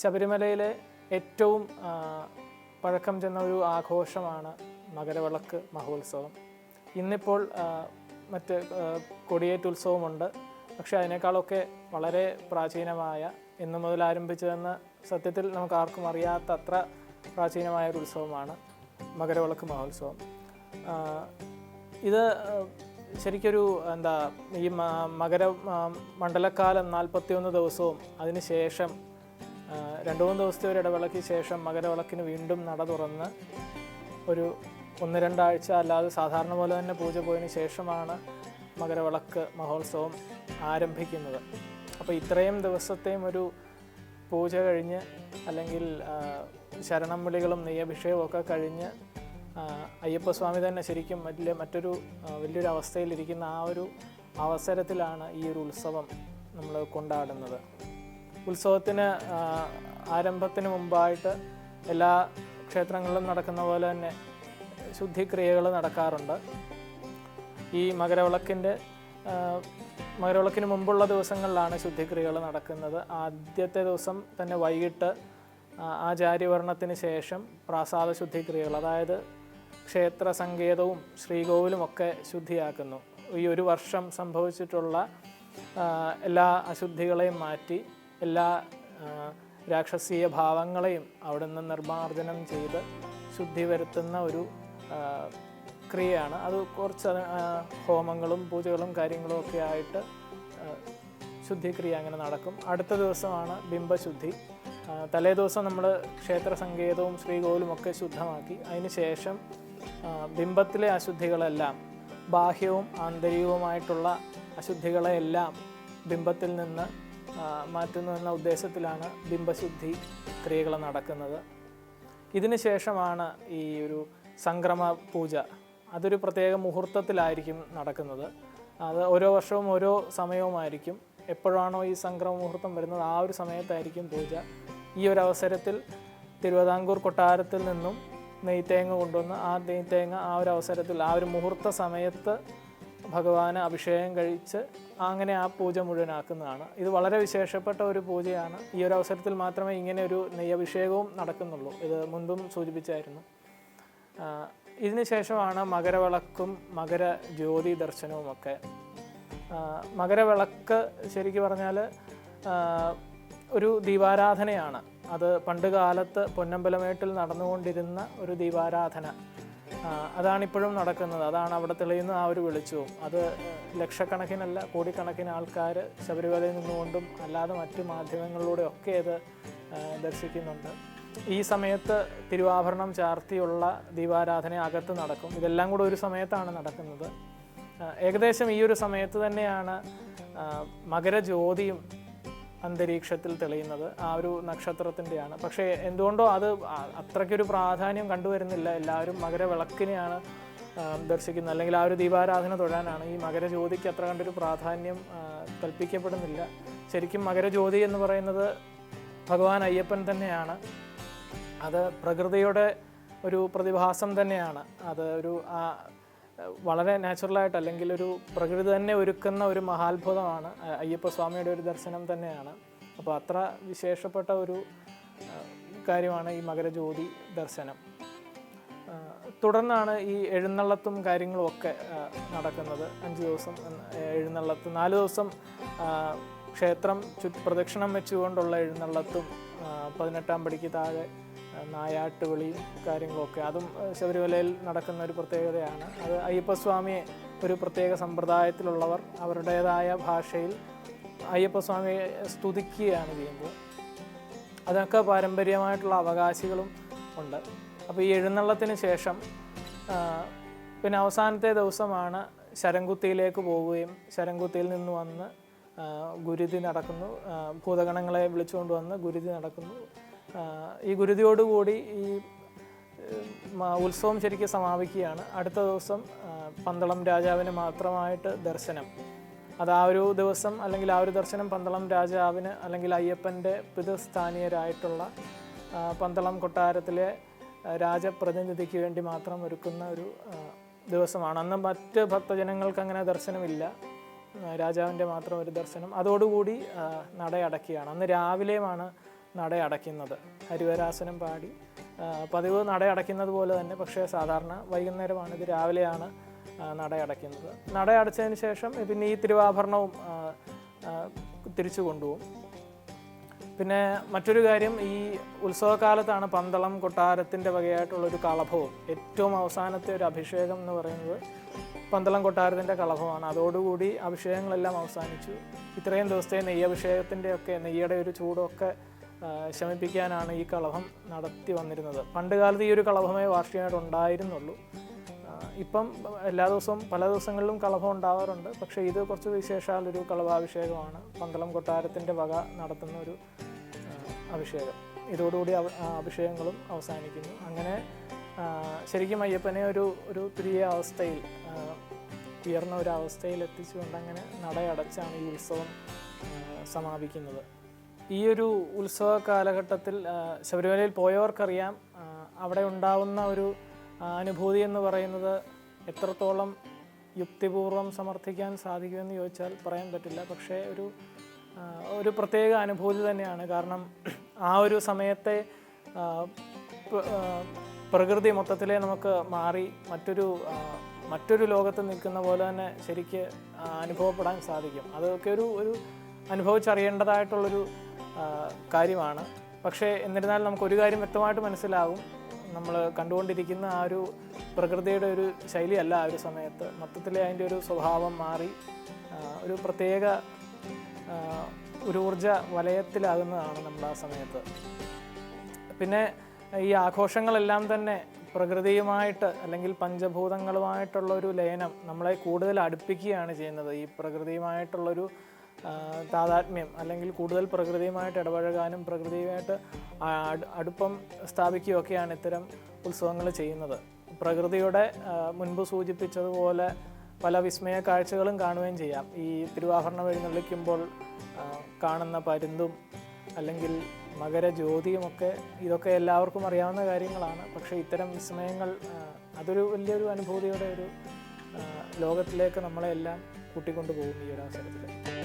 ശബരിമലയിലെ ഏറ്റവും പഴക്കം ചെന്ന ഒരു ആഘോഷമാണ് മകരവിളക്ക് മഹോത്സവം. ഇന്നിപ്പോൾ മറ്റ് കൊടിയേറ്റ് ഉത്സവമുണ്ട്. പക്ഷെ അതിനേക്കാളൊക്കെ വളരെ പ്രാചീനമായ ഇന്നു മുതൽ ആരംഭിച്ചതെന്ന് സത്യത്തിൽ നമുക്ക് ആർക്കും അറിയാത്ത അത്ര പ്രാചീനമായ ഒരു ഉത്സവമാണ് മകരവിളക്ക് മഹോത്സവം. ഇത് ശരിക്കൊരു എന്താ ഈ മകര മണ്ഡലക്കാലം നാൽപ്പത്തിയൊന്ന് ദിവസവും അതിനുശേഷം രണ്ട് മൂന്ന് ദിവസത്തെ ഒരു ഇടവേളയ്ക്ക് ശേഷം മകരവിളക്കിന് വീണ്ടും നട തുറന്ന് ഒരു ഒന്ന് രണ്ടാഴ്ച അല്ലാതെ സാധാരണ പോലെ തന്നെ പൂജ പോയതിന് ശേഷമാണ് മകരവിളക്ക് മഹോത്സവം ആരംഭിക്കുന്നത്. അപ്പോൾ ഇത്രയും ദിവസത്തെയും ഒരു പൂജ കഴിഞ്ഞ് അല്ലെങ്കിൽ ശരണം വിളികളും നെയ്യഭിഷേകവും ഒക്കെ കഴിഞ്ഞ് അയ്യപ്പസ്വാമി തന്നെ ശരിക്കും വലിയ മറ്റൊരു വലിയൊരു അവസ്ഥയിലിരിക്കുന്ന ആ ഒരു അവസരത്തിലാണ് ഈ ഒരു ഉത്സവം നമ്മൾ കൊണ്ടാടുന്നത്. ഉത്സവത്തിന് ആരംഭത്തിന് മുമ്പായിട്ട് എല്ലാ ക്ഷേത്രങ്ങളിലും നടക്കുന്ന പോലെ തന്നെ ശുദ്ധിക്രിയകൾ നടക്കാറുണ്ട്. ഈ മകരവിളക്കിന്റെ മകരവിളക്കിന് മുമ്പുള്ള ദിവസങ്ങളിലാണ് ശുദ്ധിക്രിയകൾ നടക്കുന്നത്. ആദ്യത്തെ ദിവസം തന്നെ വൈകിട്ട് ആ, ആചാര്യവർണത്തിന് ശേഷം പ്രാസാദ ശുദ്ധിക്രിയകൾ അതായത് ക്ഷേത്ര സങ്കേതവും ശ്രീകോവിലും ഒക്കെ ശുദ്ധിയാക്കുന്നു. ഈ ഒരു വർഷം സംഭവിച്ചിട്ടുള്ള എല്ലാ അശുദ്ധികളെയും മാറ്റി എല്ലാ രാക്ഷസീയ ഭാവങ്ങളെയും അവിടെ നിന്ന് നിർമ്മാർജനം ചെയ്ത് ശുദ്ധി വരുത്തുന്ന ഒരു ക്രിയയാണ്. അത് കുറച്ച് ഹോമങ്ങളും പൂജകളും കാര്യങ്ങളും ഒക്കെ ആയിട്ട് ശുദ്ധിക്രിയ അങ്ങനെ നടക്കും. അടുത്ത ദിവസമാണ് ബിംബശുദ്ധി. തലേ ദിവസം നമ്മൾ ക്ഷേത്ര സങ്കേതവും ശ്രീകോവിലും ഒക്കെ ശുദ്ധമാക്കി. അതിനുശേഷം ബിംബത്തിലെ അശുദ്ധികളെല്ലാം ബാഹ്യവും ആന്തരികവുമായിട്ടുള്ള അശുദ്ധികളെല്ലാം ബിംബത്തിൽ നിന്ന് മാറ്റുന്നു എന്ന ഉദ്ദേശത്തിലാണ് ബിംബശുദ്ധി ക്രിയകൾ നടക്കുന്നത്. ഇതിന് ശേഷമാണ് ഈ ഒരു സംക്രമ പൂജ. അതൊരു പ്രത്യേക മുഹൂർത്തത്തിലായിരിക്കും നടക്കുന്നത്. അത് ഓരോ വർഷവും ഓരോ സമയവുമായിരിക്കും. എപ്പോഴാണോ ഈ സംക്രമ മുഹൂർത്തം വരുന്നത് ആ ഒരു സമയത്തായിരിക്കും പൂജ. ഈ ഒരു അവസരത്തിൽ തിരുവിതാംകൂർ കൊട്ടാരത്തിൽ നിന്നും നെയ്ത്തേങ്ങ കൊണ്ടുവന്ന് ആ നെയ്ത്തേങ്ങ ആ ഒരു അവസരത്തിൽ ആ ഒരു മുഹൂർത്ത സമയത്ത് ഭഗവാന് അഭിഷേകം കഴിച്ച് അങ്ങനെ ആ പൂജ മുഴുവനാക്കുന്നതാണ്. ഇത് വളരെ വിശേഷപ്പെട്ട ഒരു പൂജയാണ്. ഈ ഒരു അവസരത്തിൽ മാത്രമേ ഇങ്ങനെ ഒരു നെയ്യഭിഷേകവും നടക്കുന്നുള്ളൂ. ഇത് മുൻപും സൂചിപ്പിച്ചായിരുന്നു. ഇതിനുശേഷമാണ് ഇതിന് ശേഷമാണ് മകരവിളക്കും മകര ജ്യോതി ദർശനവുമൊക്കെ. ഒക്കെ മകരവിളക്ക് ശരിക്കു പറഞ്ഞാൽ ഒരു ദീപാരാധനയാണ്. അത് പണ്ട് കാലത്ത് പൊന്നമ്പലമേട്ടിൽ നടന്നുകൊണ്ടിരുന്ന ഒരു ദീപാരാധന. അതാണിപ്പോഴും നടക്കുന്നത്. അതാണ് അവിടെ തെളിയുന്ന ആ ഒരു വെളിച്ചവും. അത് ലക്ഷക്കണക്കിനല്ല കോടിക്കണക്കിന് ആൾക്കാർ ശബരിമലയിൽ നിന്നുകൊണ്ടും അല്ലാതെ മറ്റു മാധ്യമങ്ങളിലൂടെ ഒക്കെ ഇത് ദർശിക്കുന്നുണ്ട്. ഈ സമയത്ത് തിരുവാഭരണം ചാർത്തിയുള്ള ദീപാരാധന അകത്ത് നടക്കും. ഇതെല്ലാം കൂടെ ഒരു സമയത്താണ് നടക്കുന്നത്. ഏകദേശം ഈ ഒരു സമയത്ത് തന്നെയാണ് മകരജ്യോതിയും അന്തരീക്ഷത്തിൽ തെളിയുന്നത് ആ ഒരു നക്ഷത്രത്തിന്റെയാണ്. പക്ഷേ എന്തുകൊണ്ടോ അത് അത്രയ്ക്കൊരു പ്രാധാന്യം കണ്ടുവരുന്നില്ല. എല്ലാവരും മകരവിളക്കിനെയാണ് ദർശിക്കുന്നത്. അല്ലെങ്കിൽ ആ ഒരു ദീപാരാധന തൊഴാനാണ് ഈ മകരജ്യോതിക്ക് അത്ര കണ്ടൊരു പ്രാധാന്യം കൽപ്പിക്കപ്പെടുന്നില്ല. ശരിക്കും മകരജ്യോതി എന്ന് പറയുന്നത് ഭഗവാൻ അയ്യപ്പൻ തന്നെയാണ്. അത് പ്രകൃതിയുടെ ഒരു പ്രതിഭാസം തന്നെയാണ്. അത് ഒരു വളരെ നാച്ചുറലായിട്ട് അല്ലെങ്കിൽ ഒരു പ്രകൃതി തന്നെ ഒരുക്കുന്ന ഒരു മഹാത്ഭുതമാണ് അയ്യപ്പ സ്വാമിയുടെ ഒരു ദർശനം തന്നെയാണ്. അപ്പോൾ അത്ര വിശേഷപ്പെട്ട ഒരു കാര്യമാണ് ഈ മകരജ്യോതി ദർശനം. തുടർന്നാണ് ഈ എഴുന്നള്ളത്തും കാര്യങ്ങളും ഒക്കെ നടക്കുന്നത്. അഞ്ച് ദിവസം എഴുന്നള്ളത്ത് നാല് ദിവസം ക്ഷേത്രം ചുറ്റ് പ്രദക്ഷിണം വെച്ചുകൊണ്ടുള്ള എഴുന്നള്ളത്തും പതിനെട്ടാം പടിക്ക് താഴെ ആ, നായാട്ടുവിളിയും കാര്യങ്ങളൊക്കെ. അതും ശബരിമലയിൽ നടക്കുന്ന ഒരു പ്രത്യേകതയാണ്. അത് അയ്യപ്പസ്വാമിയെ ഒരു പ്രത്യേക സമ്പ്രദായത്തിലുള്ളവർ അവരുടേതായ ഭാഷയിൽ അയ്യപ്പസ്വാമിയെ സ്തുതിക്കുകയാണ് ചെയ്യുമ്പോൾ അതൊക്കെ പാരമ്പര്യമായിട്ടുള്ള അവകാശികളും ഉണ്ട്. അപ്പോൾ ഈ എഴുന്നള്ളത്തിന് ശേഷം പിന്നെ അവസാനത്തെ ദിവസമാണ് ശരംകുത്തിയിലേക്ക് പോവുകയും ശരംകുത്തിയിൽ നിന്ന് വന്ന് ഗുരുതി നടക്കുന്നു. ഭൂതഗണങ്ങളെ വിളിച്ചുകൊണ്ട് വന്ന് ഗുരുതി നടക്കുന്നു. ഈ ഗുരുതിയോടുകൂടി ഈ ഉത്സവം ശരിക്കും സമാപിക്കുകയാണ്. അടുത്ത ദിവസം പന്തളം രാജാവിന് മാത്രമായിട്ട് ദർശനം. അത് ആ ഒരു ദിവസം അല്ലെങ്കിൽ ആ ഒരു ദർശനം പന്തളം രാജാവിന് അല്ലെങ്കിൽ അയ്യപ്പന്റെ പിതൃസ്ഥാനീയരായിട്ടുള്ള പന്തളം കൊട്ടാരത്തിലെ രാജപ്രതിനിധിക്ക് വേണ്ടി മാത്രം ഒരുക്കുന്ന ഒരു ദിവസമാണ്. അന്ന് മറ്റ് ഭക്തജനങ്ങൾക്ക് അങ്ങനെ ദർശനമില്ല. രാജാവിന്റെ മാത്രം ഒരു ദർശനം. അതോടുകൂടി നടയടക്കുകയാണ്. അന്ന് രാവിലെയുമാണ് നട അടയ്ക്കുന്നത് ഹരിവരാസനം പാടി പതിവ് നട അടയ്ക്കുന്നത് പോലെ തന്നെ പക്ഷേ സാധാരണ വൈകുന്നേരമാണ് ഇത് രാവിലെയാണ് നടയടയ്ക്കുന്നത്. നട അടയ്ക്കുന്നത് നട അടച്ചതിന് ശേഷം പിന്നെ ഈ തിരുവാഭരണവും തിരിച്ചു കൊണ്ടുപോകും. പിന്നെ മറ്റൊരു കാര്യം ഈ ഉത്സവകാലത്താണ് പന്തളം കൊട്ടാരത്തിന്റെ വകയായിട്ടുള്ളൊരു കളഭവും ഏറ്റവും അവസാനത്തെ ഒരു അഭിഷേകം എന്ന് പറയുന്നത് പന്തളം കൊട്ടാരത്തിന്റെ കളഭമാണ്. അതോടുകൂടി അഭിഷേകങ്ങളെല്ലാം അവസാനിച്ചു. ഇത്രയും ദിവസത്തെ നെയ്യഭിഷേകത്തിന്റെയൊക്കെ നെയ്യുടെ ഒരു ചൂടൊക്കെ ശമിപ്പിക്കാനാണ് ഈ കളഭം നടത്തി വന്നിരുന്നത്. പണ്ട് കാലത്ത് ഈ ഒരു കളഭമേ വാർഷികമായിട്ട് ഉണ്ടായിരുന്നുള്ളൂ ഇപ്പം എല്ലാ ദിവസവും പല ദിവസങ്ങളിലും കളഭം ഉണ്ടാവാറുണ്ട്. പക്ഷേ ഇത് കുറച്ച് വിശേഷാൽ ഒരു കളഭാഭിഷേകമാണ്. പന്തളം കൊട്ടാരത്തിന്റെ വക നടത്തുന്ന ഒരു അഭിഷേകം. ഇതോടുകൂടി അഭിഷേകങ്ങളും അവസാനിക്കുന്നു. അങ്ങനെ ശരിക്കും അയ്യപ്പനെ ഒരു ഒരു തുരിയ അവസ്ഥയിൽ ഉയർന്ന ഒരു അവസ്ഥയിൽ എത്തിച്ചുകൊണ്ട് അങ്ങനെ നടയടച്ചാണ് ഈ ഉത്സവം സമാപിക്കുന്നത്. ഈ ഒരു ഉത്സവ കാലഘട്ടത്തിൽ ശബരിമലയിൽ പോയവർക്കറിയാം അവിടെ ഉണ്ടാവുന്ന ഒരു അനുഭൂതി എന്ന് പറയുന്നത് എത്രത്തോളം യുക്തിപൂർവം സമർത്ഥിക്കാൻ സാധിക്കുമെന്ന് ചോദിച്ചാൽ പറയാൻ പറ്റില്ല. പക്ഷേ ഒരു ഒരു പ്രത്യേക അനുഭൂതി തന്നെയാണ്. കാരണം ആ ഒരു സമയത്തെ പ്രകൃതി മൊത്തത്തിലെ നമുക്ക് മാറി മറ്റൊരു മറ്റൊരു ലോകത്ത് നിൽക്കുന്ന പോലെ തന്നെ ശരിക്ക് അനുഭവപ്പെടാൻ സാധിക്കും. അതൊക്കെ ഒരു ഒരു അനുഭവിച്ചറിയേണ്ടതായിട്ടുള്ളൊരു കാര്യമാണ്. പക്ഷേ എന്നിരുന്നാലും നമുക്ക് ഒരു കാര്യം വ്യക്തമായിട്ട് മനസ്സിലാകും. നമ്മൾ കണ്ടുകൊണ്ടിരിക്കുന്ന ആ ഒരു പ്രകൃതിയുടെ ഒരു ശൈലിയല്ല ആ ഒരു സമയത്ത്. മൊത്തത്തിലെ അതിന്റെ ഒരു സ്വഭാവം മാറി ഒരു പ്രത്യേക ഒരു ഊർജ വലയത്തിലാകുന്നതാണ് നമ്മൾ ആ സമയത്ത്. പിന്നെ ഈ ആഘോഷങ്ങളെല്ലാം തന്നെ പ്രകൃതിയുമായിട്ട് അല്ലെങ്കിൽ പഞ്ചഭൂതങ്ങളുമായിട്ടുള്ളൊരു ലയനം നമ്മളെ കൂടുതൽ അടുപ്പിക്കുകയാണ് ചെയ്യുന്നത്. ഈ പ്രകൃതിയുമായിട്ടുള്ളൊരു താതാത്മ്യം അല്ലെങ്കിൽ കൂടുതൽ പ്രകൃതിയുമായിട്ട് ഇടപഴകാനും പ്രകൃതിയുമായിട്ട് അടുപ്പം സ്ഥാപിക്കുകയൊക്കെയാണ് ഇത്തരം ഉത്സവങ്ങൾ ചെയ്യുന്നത്. പ്രകൃതിയുടെ മുൻപ് സൂചിപ്പിച്ചതുപോലെ പല വിസ്മയ കാഴ്ചകളും കാണുകയും ചെയ്യാം. ഈ തിരുവാഭരണം എഴുന്നള്ളിക്കുമ്പോൾ കാണുന്ന പരുന്തും അല്ലെങ്കിൽ മകരജ്യോതിയുമൊക്കെ ഇതൊക്കെ എല്ലാവർക്കും അറിയാവുന്ന കാര്യങ്ങളാണ്. പക്ഷേ ഇത്തരം വിസ്മയങ്ങൾ അതൊരു വലിയൊരു അനുഭൂതിയുടെ ഒരു ലോകത്തിലേക്ക് നമ്മളെ എല്ലാം കൂട്ടിക്കൊണ്ടു പോകും ഈ ഒരു അവസരത്തിൽ.